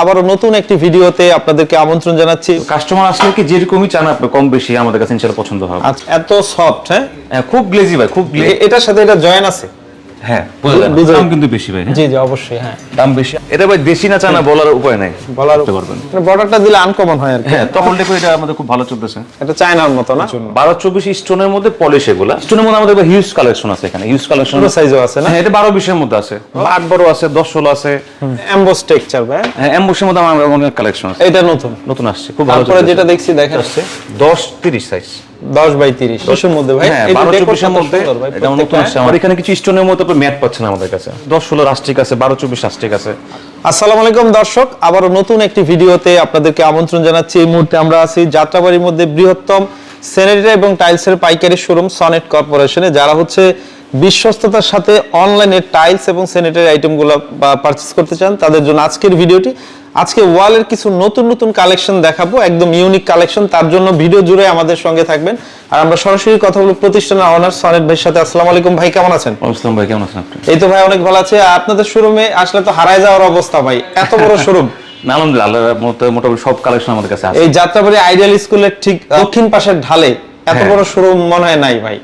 আবারও নতুন একটি ভিডিওতে আপনাদেরকে আমন্ত্রণ জানাচ্ছি। কাস্টমার আসলে কি যেরকমই চান আপনি কম বেশি আমাদের কাছে ইনশাআল্লাহ পছন্দ হবে। আচ্ছা, এত সফট হ্যাঁ? হ্যাঁ, খুব গ্লেজি ভাই খুব এটার সাথে এটা জয়েন আছে? হ্যাঁ। বুঝা- দাম কিন্তু বেশি ভাই হ্যাঁ। জি জি অবশ্যই হ্যাঁ। দাম বেশি। এটা ভাই দেশি না চানা বলার উপায় নাই। বলার পারবেন। বর্ডারটা দিলে আনকমন হয় আর কি। হ্যাঁ তখন দেখো এটা আমাদের খুব ভালো চলতেছে। এটা চায়নার মতো না? বারো চব্বিশ স্টোনের মধ্যে পলিশ এগুলা। স্টোনের মধ্যে আমাদের হিউজ কালেকশন আছে এখানে। হিউজ কালেকশন সাইজও আছে না? এটা বারো বিশের মধ্যে আছে। আট বারো আছে দশ ষোলো আছে। এমবোস টেক্সচার ভাই। হ্যাঁ এম্বুসের মধ্যে আমার অনেক কালেকশন আছে। এটা নতুন। নতুন আসছে খুব ভালো যেটা দেখছি দেখা যাচ্ছে দশ তিরিশ সাইজ বাই মধ্যে ভাই হ্যাঁ এই যে বারো decoration চব্বিশের টা মধ্যে এটা নতুন আমার এখানে কিছু স্টোনের মধ্যে আপনি ম্যাট পাচ্ছেন আমাদের কাছে। দশ ষোলো রাস্টিক আছে বারো চব্বিশ রাস্টিক আছে। আসসালামু আলাইকুম দর্শক আবারও নতুন একটি ভিডিওতে আপনাদেরকে আমন্ত্রণ জানাচ্ছি। এই মুহূর্তে আমরা আছি যাত্রাবাড়ির মধ্যে বৃহত্তম স্যানিটারি এবং টাইলসের পাইকারি শোরুম সনেট কর্পোরেশনে যারা হচ্ছে বিশ্বস্ততার সাথে অনলাইনে টাইলস এবং স্যানিটারি আইটেমগুলো পারচেস করতে চান তাদের জন্য আজকের ভিডিওটি আজকে ওয়ালের কিছু নতুন নতুন কালেকশন দেখাবো একদম ইউনিক কালেকশন। তার জন্য ভিডিও জুড়ে আমাদের সঙ্গে থাকবেন। আর আমরা সরাসরি কথা বলব প্রতিষ্ঠানের অনার সনেট ভাইয়ের সাথে। আসসালামু আলাইকুম ভাই কেমন আছেন? অবস্থান ভাই কেমন আছেন আপনি? এই তো ভাই অনেক ভালো আছে। আপনাদের শোরুমে আসলে তো হারায় যাওয়ার অবস্থা ভাই। এত বড় শোরুম আলহামদুলিল্লাহ মোটামুটি সব কালেকশন আমাদের কাছে আছে। এই যাত্রাবাড়ি আইডিয়াল স্কুলের ঠিক দক্ষিণ পাশের ঢালে এত হ্যাঁ। বড় শোরুম মনে হয় নাই ভাই।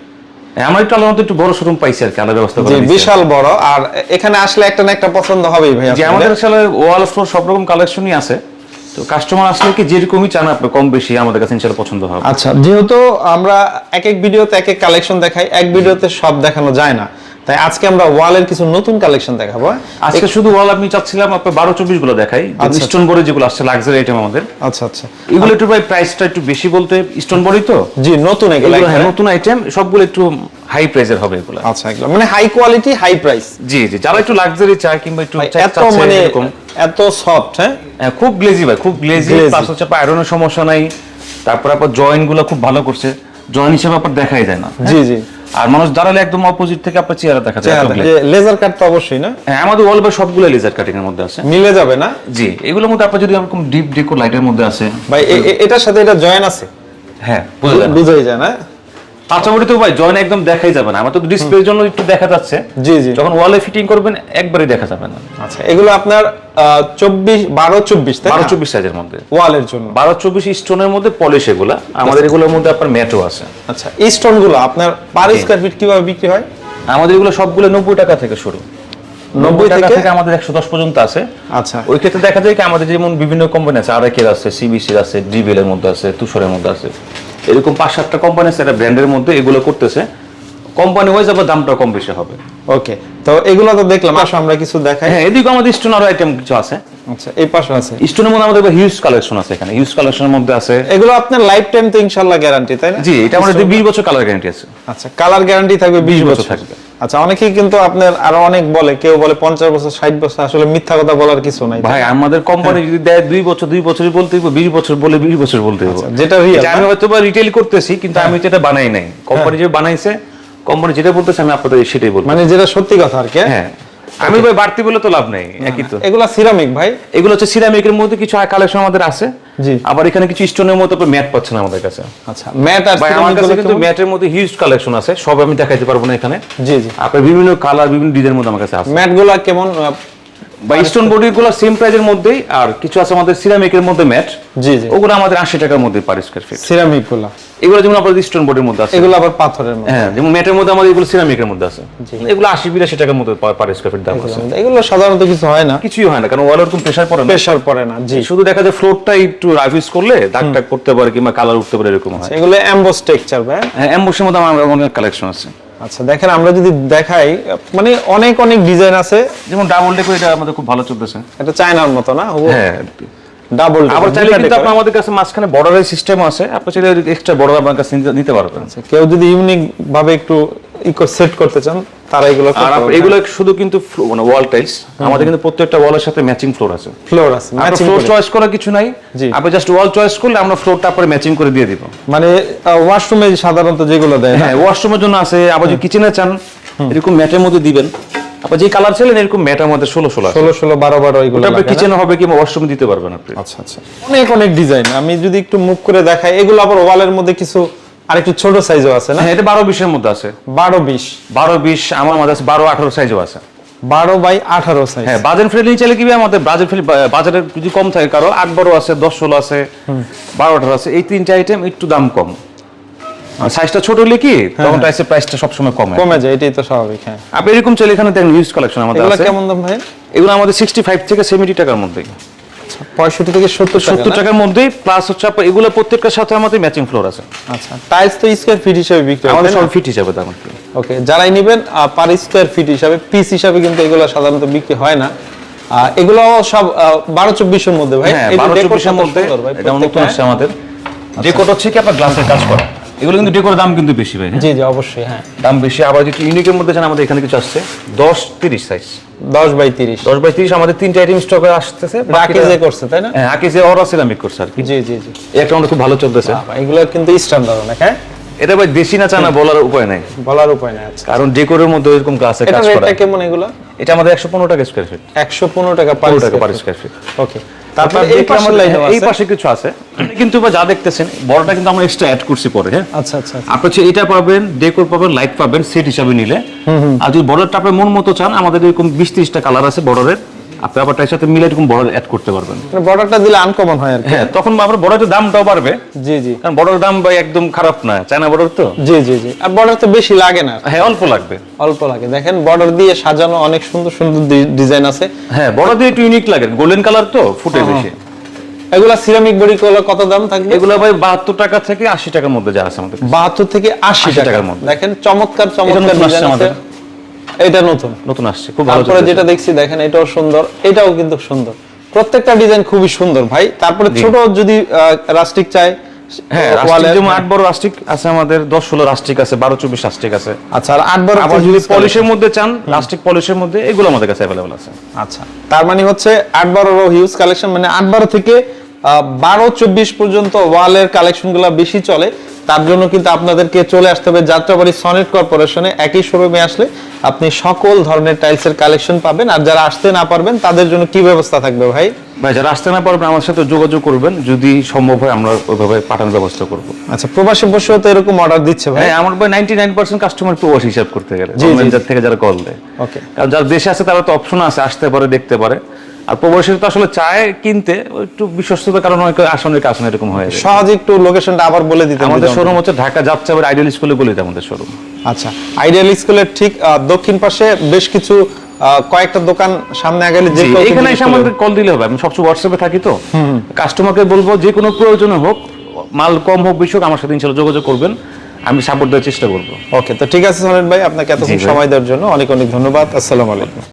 আমরা একটু আল্লাহর একটু বড় শোরুম পাইছি আর কি আলাদা ব্যবস্থা করে বিশাল বড়। আর এখানে আসলে একটা না একটা পছন্দ হবেই ভাই যে আমাদের আসলে ওয়াল সব রকম কালেকশনই আছে। তো কাস্টমার আসলে কি যেরকমই চান আপনি কম বেশি আমাদের কাছে পছন্দ হবে। আচ্ছা যেহেতু আমরা এক এক ভিডিওতে এক এক কালেকশন দেখাই এক ভিডিওতে সব দেখানো যায় না। তাই আজকে আমরা ওয়ালের কিছু নতুন কালেকশন দেখাবো? আজকে শুধু ওয়াল আমি চাচ্ছিলাম আপনার বারো চব্বিশগুলো দেখাই আচ্ছা। স্টোন বড়ি যেগুলো আসছে লাক্সারি আইটেম আমাদের। আচ্ছা আচ্ছা। এগুলো একটু ভাই প্রাইসটা একটু বেশি বলতে স্টোন বড়ি তো? জি নতুন এগুলো হ্যাঁ। নতুন আইটেম সবগুলো একটু হাই প্রাইসের হবে এগুলো। আচ্ছা এগুলো মানে হাই কোয়ালিটি হাই প্রাইস জি জি যারা একটু লাক্সারি চায় কিংবা একটু এত মানে এত সফট হ্যাঁ? হ্যাঁ, খুব গ্লেজি ভাই খুব গ্লেজি। প্লাস হচ্ছে আয়রনের সমস্যা নাই। তারপর আপনার জয়েন্টগুলো খুব ভালো করছে। জয়েন্ট হিসেবে আপনার দেখাই যায় না। জি জি। আর মানুষ দাঁড়ালে একদম অপোজিট থেকে আপনার চেহারা দেখা যায় লেজার কাট তো অবশ্যই না? হ্যাঁ আমাদের ওয়াল বাই সবগুলো লেজার কাটিং এর মধ্যে আছে। মিলে যাবে না? জি এগুলোর মধ্যে আপনার যদি এরকম ডিপ ডেকো লাইটের মধ্যে আছে। ভাই এটার সাথে এটা জয়েন আছে? হ্যাঁ বোঝা বুঝাই যায় না? ভাই জয়েন্ট একদম দেখাই যাবে না। আমার তো ডিসপ্লের জন্য একটু দেখা যাচ্ছে। জি জি। যখন ওয়ালে ফিটিং করবেন একবারই দেখা যাবে না। আচ্ছা এগুলো আপনার চব্বিশ বারো চব্বিশ বারো চব্বিশ সাইজের মধ্যে। ওয়ালের জন্য। বারো চব্বিশ স্টোনের মধ্যে পলিশ এগুলা। আমাদের এগুলোর মধ্যে আপনার ম্যাটও আছে। আচ্ছা এই স্টোনগুলো আপনার পার স্কোয়ার ফিট কীভাবে বিক্রি হয়? আমাদের এগুলো সবগুলো নব্বই টাকা থেকে শুরু। নব্বই টাকা থেকে? আমাদের একশো দশ পর্যন্ত আছে। আচ্ছা। ওই ক্ষেত্রে দেখা যায় কি আমাদের যেমন বিভিন্ন কোম্পানি আছে আরেকের আছে সিবিসির আছে ডিবিএল এর মধ্যে আছে তুষারের মধ্যে আছে। এরকম পাঁচ সাতটা কোম্পানি আছে এটা ব্র্যান্ডের মধ্যে এগুলো করতেছে। কোম্পানি ওয়াইজ আবার দামটা কম বেশি হবে। ওকে তো এগুলো তো দেখলাম আসো আমরা কিছু দেখাই। হ্যাঁ এদিকে আমাদের স্টোন আরও আইটেম কিছু আছে। আচ্ছা এই পাশে আছে। স্টোনের মধ্যে আমাদের হিউজ কালেকশন আছে এখানে। হিউজ কালেকশনের মধ্যে আছে। এগুলো আপনার লাইফ টাইম তো ইনশাআল্লাহ গ্যারান্টি তাই না? জি এটা আমাদের বিশ বছর কালার গ্যারান্টি আছে। আচ্ছা কালার গ্যারান্টি থাকবে বিশ 20 বছর বছর। থাকবে। আচ্ছা অনেকেই কিন্তু আপনার আরও অনেক বলে কেউ বলে পঞ্চাশ বছর ষাট বছর আসলে মিথ্যা কথা বলার কিছু নাই। ভাই আমাদের কোম্পানি যদি দেয় দুই বছর দুই বছরই বলতে হইব বিশ বছর বলে বিশ বছর বলতে হইব। যেটা আমি হয়তো বা রিটেল করতেছি কিন্তু আমি তো এটা বানাই নাই। কোম্পানি যে বানাইছে কোম্পানি যেটা বলতেছে আমি আপনাদের সেটাই বলব। মানে যেটা সত্যি কথা আর কি হ্যাঁ? হ্যাঁ। আমি ভাই বাড়তি বলে তো লাভ নেই একই তো। এগুলা সিরামিক ভাই। এগুলো হচ্ছে সিরামিকের মধ্যে কিছু কালেকশন আমাদের আছে। আবার এখানে কিছু স্টোনের মতো ম্যাট পাচ্ছে না আমাদের কাছে। আচ্ছা ম্যাট আর আমার কাছে কিন্তু ম্যাটের মধ্যে হিউজ কালেকশন আছে সব আমি দেখাইতে পারব না এখানে। জি জি। আপনার বিভিন্ন কালার বিভিন্ন ডিজাইনের মধ্যে আমার কাছে আছে। ম্যাটগুলা কেমন বা স্টোনগুলো সেম প্রাইজের মধ্যেই আর কিছু আছে আমাদের সিরামিকের মধ্যে ম্যাট জি জি। ওগুলো আমাদের আশি টাকার মধ্যে পার স্কোয়ার ফিট সিরামিকগুলা। এগুলো যেমন আপনাদের স্টোন বডির মধ্যে আছে। এগুলো আবার পাথরের মধ্যে। হ্যাঁ যেমন ম্যাটের মধ্যে আমাদের এগুলো সিরামিকের মধ্যে আছে। এগুলো আশি বিরাশি টাকার মধ্যে পার স্কোয়ার ফিট দাম আছে এগুলো সাধারণত কিছু হয় না। কিছুই হয় না কারণ ওয়াল ওরকম প্রেশার পড়ে না। প্রেশার পড়ে না জি। শুধু দেখা যায় ফ্লোরটা একটু রাফিস করলে দাগ টাগ করতে পারে কিংবা কালার উঠতে পারে এরকম হয়। এগুলো এমবোস টেক্সচার ভাই। হ্যাঁ এমবসের মধ্যে আমার অনেক কালেকশন আছে। আচ্ছা দেখেন আমরা যদি দেখাই মানে অনেক অনেক ডিজাইন আছে। যেমন ডাবল ডেকো এটা আমাদের খুব ভালো চলতেছে। এটা চায়নার মতো না হ্যাঁ। ডাবল আবার চাইলে কিন্তু আপনার আমাদের কাছে মাঝখানে বর্ডারের সিস্টেম আছে। আপনি চাইলে এক্সট্রা বর্ডার আপনার কাছে নিতে- পারবেন। কেউ যদি ইউনিক ভাবে একটু সেট করতে চান তারা এগুলো আর এগুলো শুধু কিন্তু মানে ওয়াল টাইলস আমাদের কিন্তু প্রত্যেকটা ওয়ালের সাথে ম্যাচিং ফ্লোর আছে। ফ্লোর আছে ম্যাচিং ফ্লোর চয়েস করার কিছু নাই। আপনি জাস্ট ওয়াল চয়েস করলে আমরা ফ্লোরটা পরে ম্যাচিং করে দিয়ে দিব। মানে ওয়াশরুমে সাধারণত যেগুলো দেয় হ্যাঁ ওয়াশরুমের জন্য আছে আবার যদি কিচেনে চান এরকম ম্যাটের মধ্যে দিবেন। আপনি যে কালার চাইলেন এরকম ম্যাটের মধ্যে ষোলো ষোলো ষোলো ষোলো বারো বারো এগুলো ওটা আপনি কিচেনে হবে কিংবা ওয়াশরুমে দিতে পারবেন আপনি। আচ্ছা আচ্ছা। অনেক অনেক ডিজাইন আমি যদি একটু মুখ করে দেখাই এগুলো আবার ওয়ালের মধ্যে কিছু আর একটু ছোট সাইজও আছে না? হ্যাঁ এটা বারো বিশের মধ্যে আছে। বারো বিশ। বারো বিশ আমার আছে বারো আঠারো সাইজও আছে। বারো বাই আঠারো সাইজ হ্যাঁ বাজেট ফ্রেন্ডলি চাইলে কি আমাদের বাজেট ফ্রেন্ডলি বাজারে যদি কম থাকে কারও আট বারো আছে দশ ষোলো আছে বারো আঠারো আছে এই তিনটা আইটেম একটু দাম কম। সাইজটা ছোট হলে কি তখন টাইসের প্রাইসটা সবসময় কমে। কমে যায় এটাই তো স্বাভাবিক হ্যাঁ। আপনি এরকম চাইলে এখানে দেখেন ইউজ কালেকশন আমাদের আছে। কেমন দাম ভাই? এগুলো আমাদের সিক্সটি ফাইভ থেকে সেভেন্টি টাকার মধ্যে পঁয়ষট্টি থেকে সত্তর সত্তর টাকা টাকার মধ্যেই প্লাস হচ্ছে আপনার এগুলো প্রত্যেকটার সাথে আমাদের ম্যাচিং ফ্লোর আছে। আচ্ছা টাইলস তো স্কোয়ার ফিট হিসেবে বিক্রি হয় আমাদের সব ফিট হিসাবে দাম ওকে যারাই নেবেন পার স্কোয়ার ফিট হিসাবে পিস হিসাবে কিন্তু এগুলো সাধারণত বিক্রি হয় না। এগুলো সব বারো চব্বিশের মধ্যে ভাই। হ্যাঁ যে বারো চব্বিশের মধ্যে এটা নতুন। আসছে আমাদের। ডেকোর হচ্ছে কি আপনার গ্লাসের কাজ করা। এগুলো কিন্তু ডেকোর দাম কিন্তু বেশি ভাই হ্যাঁ? জি জি অবশ্যই হ্যাঁ। দাম বেশি আবার যদি ইউনিকের মধ্যে চান আমাদের এখানে কিছু আসছে দশ তিরিশ সাইজ দশ বাই তিরিশ। দশ বাই তিরিশ আমাদের তিনটা আইটেম স্টকে আসতেছে যে করছে তাই না? হ্যাঁ আকিজে অরা সিরামিক করছে আর কি। জি জি জি। একটা আমাদের খুব ভালো চলতেছে। এগুলো কিন্তু স্ট্যান্ডার্ড অনেক হ্যাঁ? এটা ভাই দেশি না চানা বলার উপায় নাই। বলার উপায় নাই আচ্ছা। কারণ ডেকোরের মধ্যে এরকম গ্লাসের এটা কাজ করা রেটটা কেমন এগুলো? এটা আমাদের একশো পনেরো টাকা স্কোয়ার ফিট একশো পনেরো টাকা পার টাকা পার স্কোয়ার ফিট ওকে তারপর এই পাশে কিছু আছে। কিন্তু যা দেখতেছেন বড়টা কিন্তু আমরা এক্সট্রা অ্যাড করছি পরে হ্যাঁ? আচ্ছা আচ্ছা আচ্ছা। আপনি হচ্ছে এটা পাবেন ডেকোর পাবেন লাইট পাবেন সেট হিসাবে নিলে। আর যদি বর্ডারটা আপনার মন মতো চান আমাদের এরকম বিশ ত্রিশটা কালার আছে বর্ডারের আপনি আবার তার সাথে মিলে এরকম বর্ডার অ্যাড করতে পারবেন। মানে বর্ডারটা দিলে আনকমন হয় আর কি। হ্যাঁ তখন বর্ডারের দামটাও বাড়বে। জি জি। কারণ বর্ডার দাম ভাই একদম খারাপ না চায়না বর্ডার তো। জি জি জি। আর বর্ডার তো বেশি লাগে না। হ্যাঁ অল্প লাগবে। অল্প লাগে। দেখেন বর্ডার দিয়ে সাজানো অনেক সুন্দর সুন্দর ডিজাইন আছে। হ্যাঁ বর্ডার দিয়ে একটু ইউনিক লাগে। গোল্ডেন কালার তো ফুটে বেশি। এগুলা সিরামিক বডি গুলো কত দাম থাকবে? এগুলো ভাই বাহাত্তর টাকা থেকে আশি টাকার মধ্যে যা আছে আমাদের বাহাত্তর থেকে আশি 80 টাকার মধ্যে। মধ্যে। দেখেন চমৎকার চমৎকার ডিজাইন আছে। আমাদের। এটা নতুন নতুন আসছে খুব ভালো তারপরে যেটা দেখছি দেখেন এটাও সুন্দর এটাও কিন্তু সুন্দর। প্রত্যেকটা ডিজাইন খুবই সুন্দর ভাই। তারপরে ছোট যদি রাস্টিক চাই হ্যাঁ যেমন আট বড় রাস্টিক আছে আমাদের দশ ষোলো রাস্টিক আছে বারো চব্বিশ রাস্টিক আছে। আচ্ছা আর আট বারো আবার যদি পলিশের মধ্যে চান প্লাস্টিক পলিশের মধ্যে এগুলো আমাদের কাছে অ্যাভেলেবল আছে। আচ্ছা তার মানে হচ্ছে আট বারো হিউজ কালেকশন মানে আট বারো থেকে বারো চব্বিশ পর্যন্ত ওয়ালের কালেকশনগুলো বেশি চলে। তার জন্য কিন্তু আপনাদেরকে চলে আসতে হবে যাত্রাবাড়ি সনেট কর্পোরেশনে। একই শোরুমে আসলে আপনি সকল ধরনের টাইলসের কালেকশন পাবেন। আর যারা আসতে না পারবেন তাদের জন্য কি ব্যবস্থা থাকবে ভাই? ভাই যারা আসতে না পারবেন আমার সাথে যোগাযোগ করবেন। যদি সম্ভব হয় আমরা ওইভাবে পাঠানোর ব্যবস্থা করব। আচ্ছা প্রবাসী বসেও তো এরকম অর্ডার দিচ্ছে ভাই? হ্যাঁ আমার ভাই নাইনটি নাইন পার্সেন্ট কাস্টমার প্রবাস হিসাব করতে গেলে। যার থেকে যারা কল দেয়। ওকে কারণ যারা দেশে আছে তারা তো অপশন আছে আসতে পারে দেখতে পারে। আর প্রবাসী তো আসলে চায় কিনতে একটু বিশ্বস্ততার কারণে অনেক আসনের আসন এরকম হয়ে সহজ একটু লোকেশনটা আবার বলে দিতে আমাদের শোরুম হচ্ছে ঢাকা যাত্রাবাড়ি আইডিয়াল স্কুলে বলিতে আমাদের শোরুম আচ্ছা আইডিয়াল স্কুলের ঠিক দক্ষিণ পাশে বেশ কিছু কয়েকটা দোকান সামনে আগালে যে এখানে এসে আমাদের কল দিলে হবে। আমি সবসময় হোয়াটসঅ্যাপে থাকি তো। কাস্টমারকে বলব যে কোনো প্রয়োজনে হোক মাল কম হোক বেশি হোক আমার সাথে ইনশাল্লাহ যোগাযোগ করবেন। আমি সাপোর্ট দেওয়ার চেষ্টা করব। ওকে তো ঠিক আছে সনেট ভাই আপনাকে ভাই। সময় দেওয়ার জন্য অনেক অনেক ধন্যবাদ। আসসালামু আলাইকুম।